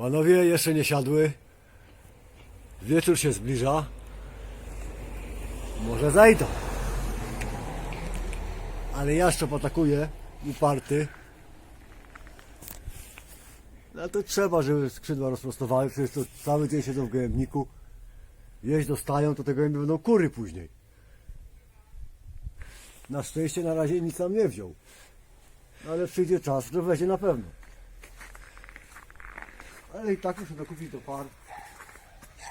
Panowie jeszcze nie siadły. Wieczór się zbliża. Może zajdą. Ale jaszczep atakuje, uparty. No to trzeba, żeby skrzydła rozprostowały, przecież to cały dzień siedzą w gołębniku. Jeść dostają, to te gołębie będą kury później. Na szczęście na razie nic nam nie wziął. No ale przyjdzie czas, że weźmie na pewno. Ale i tak muszę dokupić do par.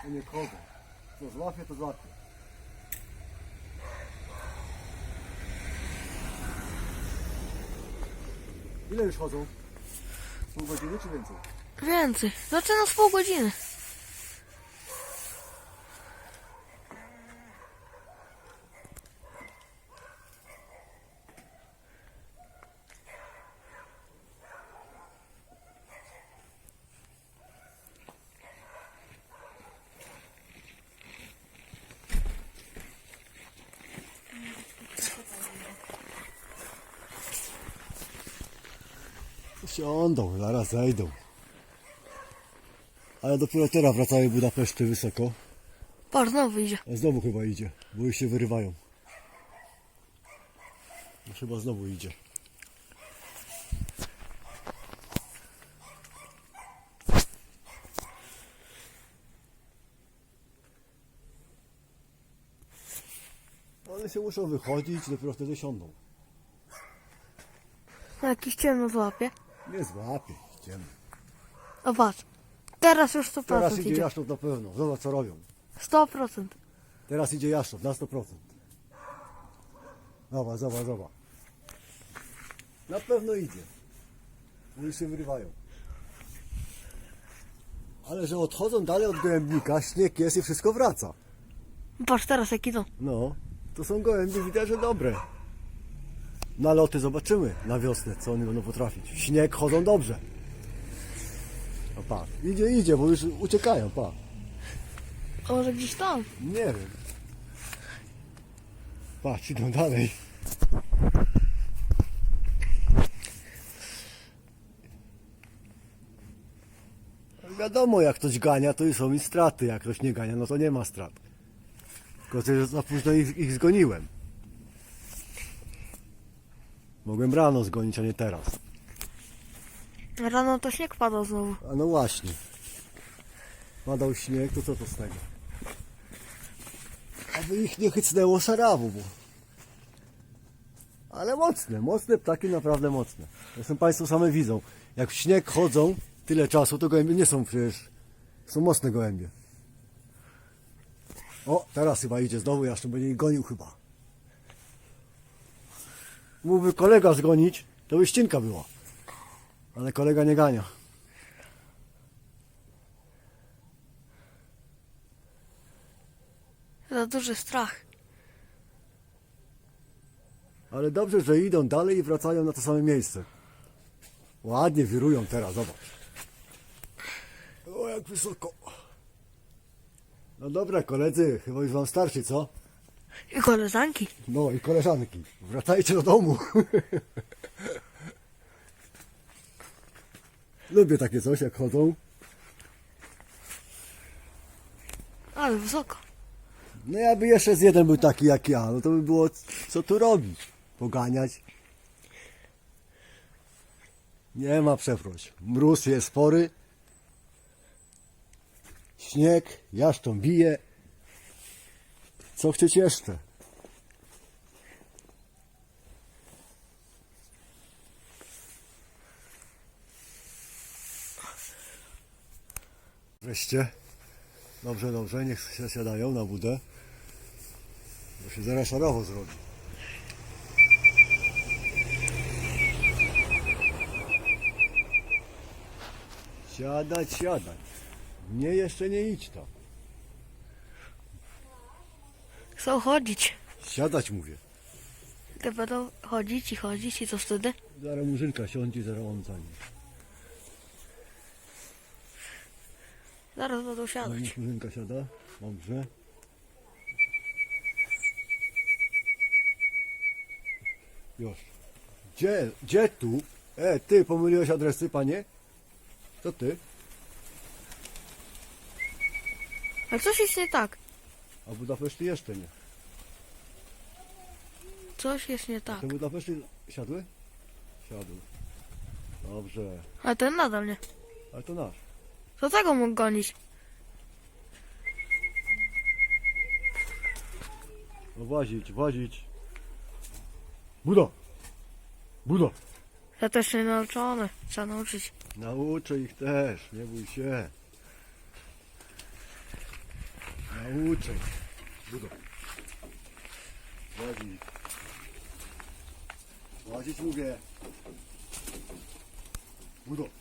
Nie chodzą. Co złapie, to złapie. Ile już chodzą? Pół godziny czy więcej? Więcej. Zaczyna z pół godziny. Siądą, zaraz zejdą. Ale dopiero teraz wracają Budapeszty wysoko. Patrz, znowu wyjdzie. A znowu chyba idzie, bo już się wyrywają. No chyba znowu idzie. One się muszą wychodzić, dopiero wtedy siądą. Jakiś ciemno złapie. Nie złapie, idziemy. O patrz. Teraz już 100% Teraz idzie idzie. jaszczur na pewno, zobacz co robią. 100%. Teraz idzie jaszczur na 100%. Zobacz, zobacz, zobacz. Na pewno idzie. Już się wyrywają. Ale że odchodzą dalej od gołębnika, śnieg jest i wszystko wraca. Patrz teraz jak idą. No, to są gołębie, widać, że dobre. Na loty zobaczymy na wiosnę, co oni będą potrafić. W Śnieg chodzą dobrze. O pa, idzie, idzie, bo już uciekają, pa. A może gdzieś tam? Nie wiem. Patrz, idą dalej. Wiadomo, jak ktoś gania, to są i straty. Jak ktoś nie gania, no to nie ma strat. Tylko, że za późno ich, ich zgoniłem. Mogłem rano zgonić, a nie teraz. Rano to śnieg padał znowu. A no właśnie. Padał śnieg, to co to z tego? Aby ich nie chycnęło szarawu, bo... Ale mocne, mocne ptaki, naprawdę mocne. Zresztą Państwo same widzą. Jak w śnieg chodzą tyle czasu, to gołębie nie są przecież... Są mocne gołębie. O, teraz chyba idzie znowu, jeszcze będzie gonił chyba. Mógłby kolega zgonić, to by ścinka była. Ale kolega nie gania. Za duży strach. Ale dobrze, że idą dalej i wracają na to same miejsce. Ładnie wirują teraz, zobacz. O, jak wysoko. No dobra, koledzy, chyba już wam starczy, co? I koleżanki. No i koleżanki, wracajcie do domu. Lubię takie coś, jak chodzą. Ale wysoko. No jakby jeszcze z jeden był taki jak ja, no to by było co tu robić? Poganiać. Nie ma przeproś. Mróz jest spory. Śnieg, jaszczą bije. Co chcieć jeszcze? Wreszcie. Dobrze, dobrze, niech się siadają na budę. Bo się zaraz szarawo zrobi. Siadać, siadać. Nie, jeszcze nie idź tam. Chcą chodzić. Siadać mówię. Te będą chodzić i chodzić i co wtedy? Zaraz murzynka siądzie, zaraz on za nim. Zaraz będą No siadać. murzynka siada. Dobrze. Już. Gdzie, gdzie tu? E, ty pomyliłeś adresy, panie? Co ty? Ale coś jest nie tak. A Budapeszty jeszcze nie. Coś jest nie tak. Te Budapeszty siadły? Siadły. Dobrze. Ale ten nadal nie. Ale to nasz. To tego mógł gonić. No włazić, włazić. Buda! Buda! Ja też nie nauczony. Trzeba nauczyć. Nauczę ich też, nie bój się. Nauczę ich. Budo. Włazić. Włazić mówię. Budo.